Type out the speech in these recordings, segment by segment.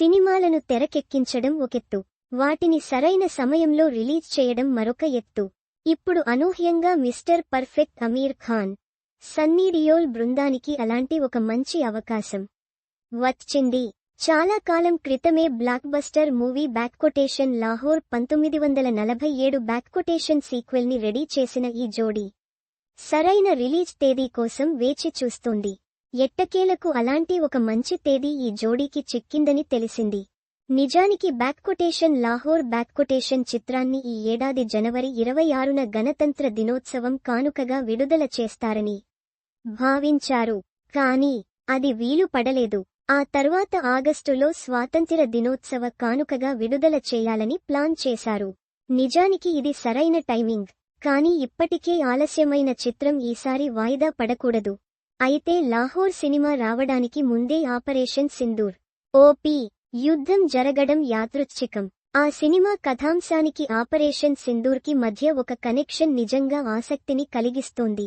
సినిమాలను తెరకెక్కించడం ఒకెత్తు వాటిని సరైన సమయంలో రిలీజ్ చేయడం మరొక ఎత్తు. ఇప్పుడు అనూహ్యంగా మిస్టర్ పర్ఫెక్ట్ అమీర్ ఖాన్ సన్నీ డియోల్ బృందానికి అలాంటి ఒక మంచి అవకాశం. వచ్చింది. చాలా కాలం క్రితమే బ్లాక్ బస్టర్ మూవీ బ్యాక్కొటేషన్ లాహోర్ పంతొమ్మిది వందల నలభై ఏడు బ్యాక్కొటేషన్ సీక్వెల్ని రెడీ చేసిన ఈ జోడీ. సరైన రిలీజ్ తేదీ కోసం వేచి చూస్తోంది. ఎట్టకేలకు అలాంటి ఒక మంచి తేదీ ఈ జోడీకి చిక్కిందని తెలిసింది. నిజానికి బ్యాక్కొటేషన్ లాహోర్ బ్యాక్కొటేషన్ చిత్రాన్ని ఈ ఏడాది జనవరి ఇరవై ఆరున గణతంత్ర దినోత్సవం కానుకగా విడుదల చేస్తారని భావించారు. కానీ అది వీలు పడలేదు. ఆ తర్వాత ఆగస్టులో స్వాతంత్ర్య దినోత్సవ కానుకగా విడుదల చేయాలని ప్లాన్ చేశారు. నిజానికి ఇది సరైన టైమింగ్. కానీ ఇప్పటికే ఆలస్యమైన చిత్రం ఈసారి వాయిదా పడకూడదు. అయితే లాహోర్ సినిమా రావడానికి ముందే ఆపరేషన్ సింధూర్. ఓపీ యుద్ధం జరగడం యాదృచ్ఛికం. ఆ సినిమా కథాంశానికి ఆపరేషన్ సింధూర్కి మధ్య ఒక కనెక్షన్ నిజంగా ఆసక్తిని కలిగిస్తోంది.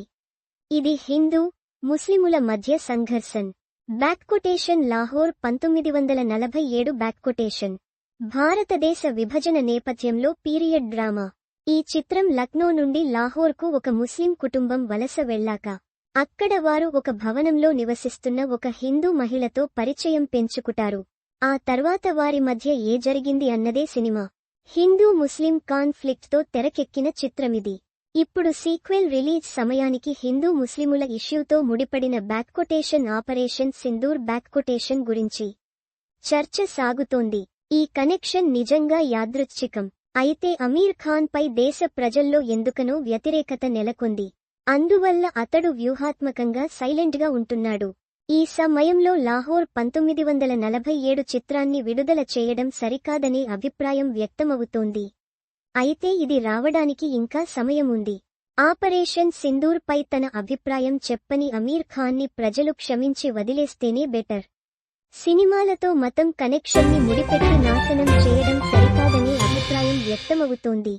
ఇది హిందూ ముస్లిముల మధ్య సంఘర్షణ్. బ్యాక్కొటేషన్ లాహోర్ పంతొమ్మిది వందల నలభై ఏడు బ్యాక్కొటేషన్ భారతదేశ విభజన నేపథ్యంలో పీరియడ్ డ్రామా. ఈ చిత్రం లక్నో నుండి లాహోర్కు ఒక ముస్లిం కుటుంబం వలస వెళ్ళాక అక్కడ వారు ఒక భవనంలో నివసిస్తున్న ఒక హిందూ మహిళతో పరిచయం పెంచుకుటారు. ఆ తర్వాత వారి మధ్య ఏ జరిగింది అన్నదే సినిమా. హిందూ ముస్లిం కాన్ఫ్లిక్ట్తో తెరకెక్కిన చిత్రమిది. ఇప్పుడు సీక్వెల్ రిలీజ్ సమయానికి హిందూ ముస్లిముల ఇష్యూతో ముడిపడిన బ్యాక్కొటేషన్ ఆపరేషన్ సింధూర్ బ్యాక్కొటేషన్ గురించి చర్చ సాగుతోంది. ఈ కనెక్షన్ నిజంగా యాదృచ్ఛికం. అయితే అమీర్ ఖాన్ పై దేశ ప్రజల్లో ఎందుకనో వ్యతిరేకత నెలకొంది. అందువల్ల అతడు వ్యూహాత్మకంగా సైలెంట్గా ఉంటున్నాడు. ఈ సమయంలో లాహోర్ పంతొమ్మిది వందల నలభై ఏడు చిత్రాన్ని విడుదల చేయడం సరికాదనే అభిప్రాయం వ్యక్తమవుతోంది. అయితే ఇది రావడానికి ఇంకా సమయముంది. ఆపరేషన్ సింధూర్పై తన అభిప్రాయం చెప్పని అమీర్ ఖాన్ని ప్రజలు క్షమించి వదిలేస్తేనే బెటర్. సినిమాలతో మతం కనెక్షన్ని ముడిపెట్టి నాశనం చేయడం సరికాదనే అభిప్రాయం వ్యక్తమవుతోంది.